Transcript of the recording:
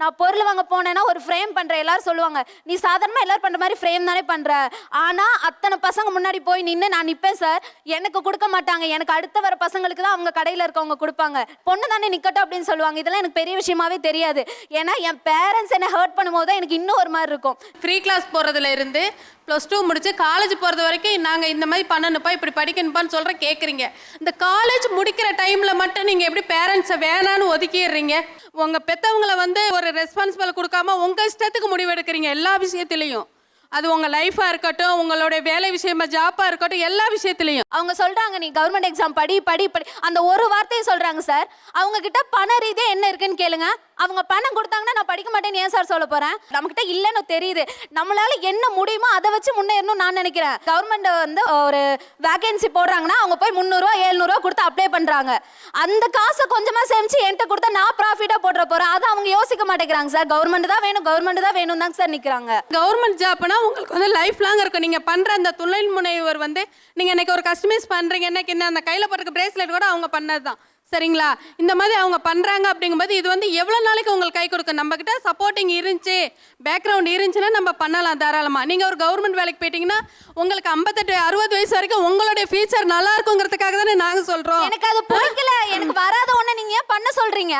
நான் பொருள் வாங்க போனேன்னா ஒரு ஃப்ரேம் பண்ற. எல்லாரும் சொல்லுவாங்க நீ சாதாரணமா எல்லாரும் பண்ற மாதிரி ஃப்ரேம் தானே பண்ற. ஆனா அத்தனை பசங்க முன்னாடி போய் நின்று நான் நிப்பேன் சார் எனக்கு கொடுக்க மாட்டாங்க. எனக்கு அடுத்த வர பசங்களுக்கு தான் அவங்க கடையில இருக்கவங்க கொடுப்பாங்க. பொண்ணு தானே நிக்கட்டும் அப்படின்னு சொல்லுவாங்க. இதெல்லாம் எனக்கு பெரிய விஷயமாவே தெரியாது. ஏன்னா என் பேரண்ட்ஸ் என்ன ஹர்ட் பண்ணும்போது தான் எனக்கு இன்னும் ஒரு மாதிரி இருக்கும். ஃப்ரீ கிளாஸ் போகிறதுல இருந்து ப்ளஸ் டூ முடிச்சு காலேஜ் போகிறது வரைக்கும் நாங்கள் இந்த மாதிரி பண்ணணுப்பா இப்படி படிக்கணுப்பான்னு சொல்கிற கேட்குறீங்க இந்த காலேஜ் முடிக்கிற டைமில் மட்டும் நீங்கள் எப்படி பேரண்ட்ஸை வேணான்னு ஒதுக்கிடுறீங்க? உங்கள் பெற்றவங்கள வந்து ஒரு ரெஸ்பான்சிபிள் கொடுக்காம உங்கள் இஷ்டத்துக்கு முடிவெடுக்கிறீங்க எல்லா விஷயத்துலையும். அது உங்கள் லைஃபாக இருக்கட்டும் உங்களுடைய வேலை விஷயமா ஜாப்பாக இருக்கட்டும் எல்லா விஷயத்துலையும். அவங்க சொல்கிறாங்க நீ கவர்மெண்ட் எக்ஸாம் படி படி படி. அந்த ஒரு வார்த்தையை சொல்கிறாங்க சார் அவங்க கிட்ட பண ரீதியாக என்ன இருக்குன்னு கேளுங்க. அவங்க பணம் கொடுத்தாங்கன்னா நான் படிக்க மாட்டேன்னு ஏன் சார் சொல்ல போறேன்? நம்ம கிட்ட இல்லைன்னு தெரியுது. நம்மளால என்ன முடியுமோ அதை வச்சு முன்னேறணும் நான் நினைக்கிறேன். கவர்மெண்ட் வந்து ஒரு வேகன்சி போடுறாங்கன்னா அவங்க போய் முந்நூறுவா ஏழ்நூறுவா கொடுத்து அப்ளை பண்றாங்க. அந்த காசை கொஞ்சமா சேமிச்சு என்கிட்ட கொடுத்தா நான் ப்ராஃபிட்டா போடுற போறேன். அதை அவங்க யோசிக்க மாட்டேங்கிறாங்க சார். கவர்மெண்ட் தான் வேணும் கவர்மெண்ட் தான் வேணும் தாங்க சார் நிக்கிறாங்க. கவர்மெண்ட் ஜாப்னா உங்களுக்கு வந்து லைஃப் லாங் இருக்கும் நீங்கள் பண்ணுற அந்த தொழில் முனைவர் வந்து நீங்கள் இன்னைக்கு ஒரு கஸ்டமைஸ் பண்ணுறீங்க இன்னைக்கு என்ன அந்த கையில் போட்டிருக்க பிரேஸ்லெட் கூட அவங்க பண்ணது தான் சரிங்களா? இந்த மாதிரி அவங்க பண்ணுறாங்க அப்படிங்கும்போது இது வந்து எவ்வளோ நாளைக்கு உங்களுக்கு கை கொடுக்கும்? நம்மக்கிட்ட சப்போர்ட்டிங் இருந்துச்சு பேக்ரவுண்ட் இருந்துச்சுன்னா நம்ம பண்ணலாம் தாராளமாக நீங்கள் ஒரு கவர்மெண்ட் வேலைக்கு போயிட்டீங்கன்னா உங்களுக்கு ஐம்பத்தெட்டு அறுபது வயசு வரைக்கும் உங்களுடைய ஃபியூச்சர் நல்லா இருக்குங்கிறதுக்காக தானே நாங்கள் சொல்கிறோம் எனக்கு அது பிடிக்கல. எனக்கு வராத ஒன்று நீங்கள் ஏன் பண்ண சொல்கிறீங்க